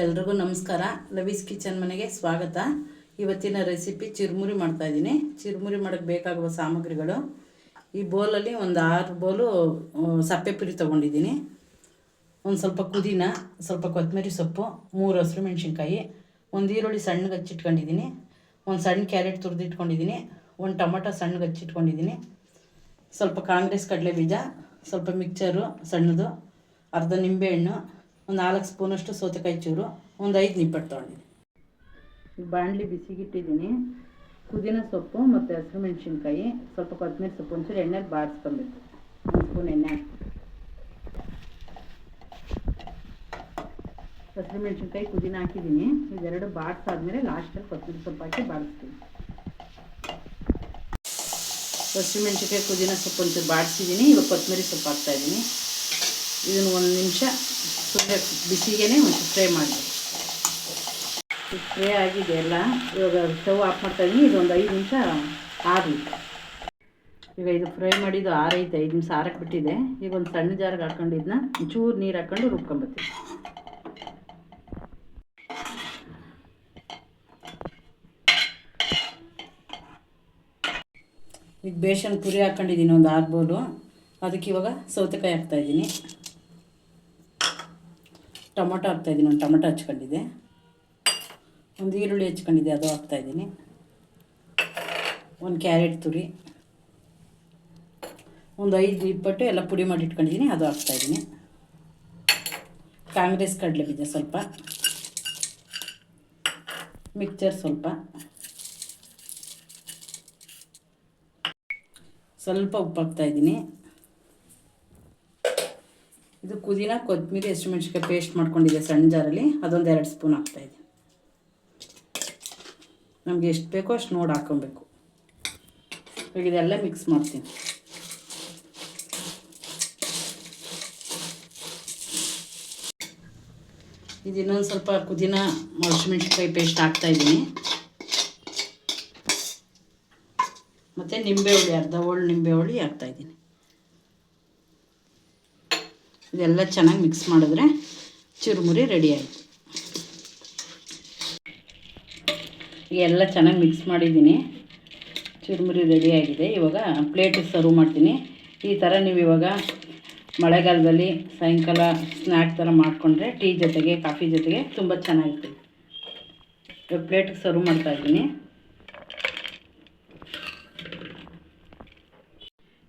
ಎಲ್ರಿಗೂ ನಮಸ್ಕಾರ. ಲವೀಸ್ ಕಿಚನ್ ಮನೆಗೆ ಸ್ವಾಗತ. ಇವತ್ತಿನ ರೆಸಿಪಿ ಚಿರುಮುರಿ ಮಾಡ್ತಾ ಇದ್ದೀನಿ. ಚಿರುಮುರಿ ಮಾಡೋಕ್ಕೆ ಬೇಕಾಗುವ ಸಾಮಗ್ರಿಗಳು. ಈ ಬೌಲಲ್ಲಿ ಒಂದು ಆರು ಬೌಲು ಸಪ್ಪೆ ಪುರಿ ತೊಗೊಂಡಿದ್ದೀನಿ. ಒಂದು ಸ್ವಲ್ಪ ಪುದೀನ, ಸ್ವಲ್ಪ ಕೊತ್ತಂಬರಿ ಸೊಪ್ಪು, ಮೂರು ಹಸಿರು ಮೆಣಸಿನ್ಕಾಯಿ, ಒಂದು ಈರುಳ್ಳಿ ಸಣ್ಣಗೆ ಹಚ್ಚಿಟ್ಕೊಂಡಿದ್ದೀನಿ. ಒಂದು ಸಣ್ಣ ಕ್ಯಾರೆಟ್ ತುರಿದಿಟ್ಕೊಂಡಿದ್ದೀನಿ. ಒಂದು ಟೊಮೊಟೊ ಸಣ್ಣಗೆ ಹಚ್ಚಿಟ್ಕೊಂಡಿದ್ದೀನಿ. ಸ್ವಲ್ಪ ಕಾಂಗ್ರೆಸ್ ಕಡಲೆ ಬೀಜ ಸ್ವಲ್ಪ ಮಿಕ್ಚರು ಸಣ್ಣದು, ಅರ್ಧ ನಿಂಬೆಹಣ್ಣು ಒಂದು ನಾಲ್ಕು ಸ್ಪೂನಷ್ಟು ಸೌತೆಕಾಯಿ ಚೂರು, ಒಂದು ಐದು ನಿಪ್ಪಟ್ಟು ತೊಗೊಂಡಿದ್ದೀನಿ. ಬಾಣಲಿ ಬಿಸಿಗಿಟ್ಟಿದ್ದೀನಿ. ಪುದೀನ ಸೊಪ್ಪು ಮತ್ತು ಹಸಿರು ಮೆಣಸಿನ್ಕಾಯಿ ಸ್ವಲ್ಪ ಕೊತ್ತಂಬರಿ ಸೊಪ್ಪು, ಒಂಚೂರು ಎಣ್ಣೆಲಿ ಬಾಡಿಸ್ಕೊಬೇಕು ಒಂದು ಸ್ಪೂನ್ ಎಣ್ಣೆ ಹಸಿರು ಮೆಣಸಿನ್ಕಾಯಿ ಪುದೀನ ಹಾಕಿದ್ದೀನಿ. ಇದೆರಡು ಬಾಡಿಸಾದ್ಮೇಲೆ ಲಾಸ್ಟಲ್ಲಿ ಕೊತ್ತಂಬರಿ ಸೊಪ್ಪು ಹಾಕಿ ಬಾಡಿಸ್ತೀನಿ ಹಸಿಮೆಣ್ಸಿನ್ಕಾಯಿ ಪುದೀನ ಸೊಪ್ಪು ಒಂಚೂರು ಬಾಡಿಸಿದ್ದೀನಿ ಇವಾಗ ಕೊತ್ತಂಬರಿ ಸೊಪ್ಪು ಹಾಕ್ತಾಯಿದ್ದೀನಿ ಇದನ್ನು ಒಂದು ನಿಮಿಷ ಸುಮ್ಮನೆ ಬಿಸಿಗೇ ಒಂದು ಫ್ರೈ ಮಾಡಿ. ಫ್ರೈ ಆಗಿದೆ ಎಲ್ಲ ಇವಾಗ ಸ್ಟವ್ ಆಫ್ ಮಾಡ್ತಾಯಿದ್ದೀನಿ ಇದೊಂದು ಐದು ನಿಮಿಷ ಆರಲಿ ಈಗ ಇದು ಫ್ರೈ ಮಾಡಿದ್ದು ಆರೈತೆ, ಐದು ನಿಮಿಷ ಆರಕ್ಕೆ ಬಿಟ್ಟಿದೆ. ಈಗ ಒಂದು ಸಣ್ಣ ಜಾರಿಗೆ ಹಾಕೊಂಡು ಇದನ್ನ ಒಂಚೂರು ನೀರು ಹಾಕ್ಕೊಂಡು ರುಬ್ಕೊಂಬತ್ತೀವಿ ಈಗ ಬೇಸನ್ ಪುರಿ ಹಾಕ್ಕೊಂಡಿದ್ದೀನಿ, ಒಂದು ಆರು ಬೋಲು. ಅದಕ್ಕೆ ಇವಾಗ ಸೌತೆಕಾಯಿ ಹಾಕ್ತಾಯಿದ್ದೀನಿ ಟೊಮೊಟೊ ಹಾಕ್ತಾಯಿದ್ದೀನಿ ಒಂದು ಟೊಮೊಟೊ ಹಚ್ಕೊಂಡಿದ್ದೆ. ಒಂದು ಈರುಳ್ಳಿ ಹಚ್ಕೊಂಡಿದ್ದೆ. ಅದು ಹಾಕ್ತಾಯಿದ್ದೀನಿ ಒಂದು ಕ್ಯಾರೆಟ್ ತುರಿ. ಒಂದು ಐದು ಇಪ್ಪಟ್ಟು ಎಲ್ಲ ಪುಡಿ ಮಾಡಿ ಇಟ್ಕೊಂಡಿದ್ದೀನಿ. ಅದು ಹಾಕ್ತಾಯಿದ್ದೀನಿ ಕಾಂಗ್ರೆಸ್ ಕಡಲೆ ಬೀಜ ಸ್ವಲ್ಪ. ಮಿಕ್ಚರ್ ಸ್ವಲ್ಪ. ಸ್ವಲ್ಪ ಉಪ್ಪು ಹಾಕ್ತಾ ಇದ್ದೀನಿ. ಇದು ಪುದೀನ ಕೊತ್ತಂಬರಿ ಹಸಿಮೆಣ್ಸಿನ್ಕಾಯಿ ಪೇಸ್ಟ್ ಮಾಡ್ಕೊಂಡಿದ್ದೆ ಸಣ್ಣ ಜಾರಲ್ಲಿ ಅದೊಂದು ಎರಡು ಸ್ಪೂನ್ ಹಾಕ್ತಾಯಿದ್ದೆ ನಮಗೆ ಎಷ್ಟು ಬೇಕೋ ಅಷ್ಟು ನೋಡಿ ಹಾಕೊಬೇಕು ಈಗ ಇದೆಲ್ಲ ಮಿಕ್ಸ್ ಮಾಡ್ತೀನಿ. ಇದು ಇನ್ನೊಂದು ಸ್ವಲ್ಪ ಪುದೀನ ಹಸಿಮೆಣ್ಸಿಕಾಯಿ ಪೇಸ್ಟ್ ಹಾಕ್ತಾಯಿದ್ದೀನಿ ಮತ್ತು ನಿಂಬೆ ಹುಳಿ, ಅರ್ಧ ಹೋಳು ನಿಂಬೆ ಹುಳಿ ಹಾಕ್ತಾಯಿದ್ದೀನಿ ಇದೆಲ್ಲ ಚೆನ್ನಾಗಿ ಮಿಕ್ಸ್ ಮಾಡಿದ್ರೆ ಚುರುಮುರಿ ರೆಡಿ ಆಯಿತು. ಎಲ್ಲ ಚೆನ್ನಾಗಿ ಮಿಕ್ಸ್ ಮಾಡಿದ್ದೀನಿ. ಚುರುಮುರಿ ರೆಡಿ ಆಗಿದೆ. ಇವಾಗ ಪ್ಲೇಟಿಗೆ ಸರ್ವ್ ಮಾಡ್ತೀನಿ. ಈ ಥರ ನೀವು ಇವಾಗ ಮಳೆಗಾಲದಲ್ಲಿ ಸಾಯಂಕಾಲ ಸ್ನ್ಯಾಕ್ ಥರ ಮಾಡಿಕೊಂಡ್ರೆ ಟೀ ಜೊತೆಗೆ ಕಾಫಿ ಜೊತೆಗೆ ತುಂಬ ಚೆನ್ನಾಗಿರ್ತದೆ ಪ್ಲೇಟಿಗೆ ಸರ್ವ್ ಮಾಡ್ತಾಯಿದ್ದೀನಿ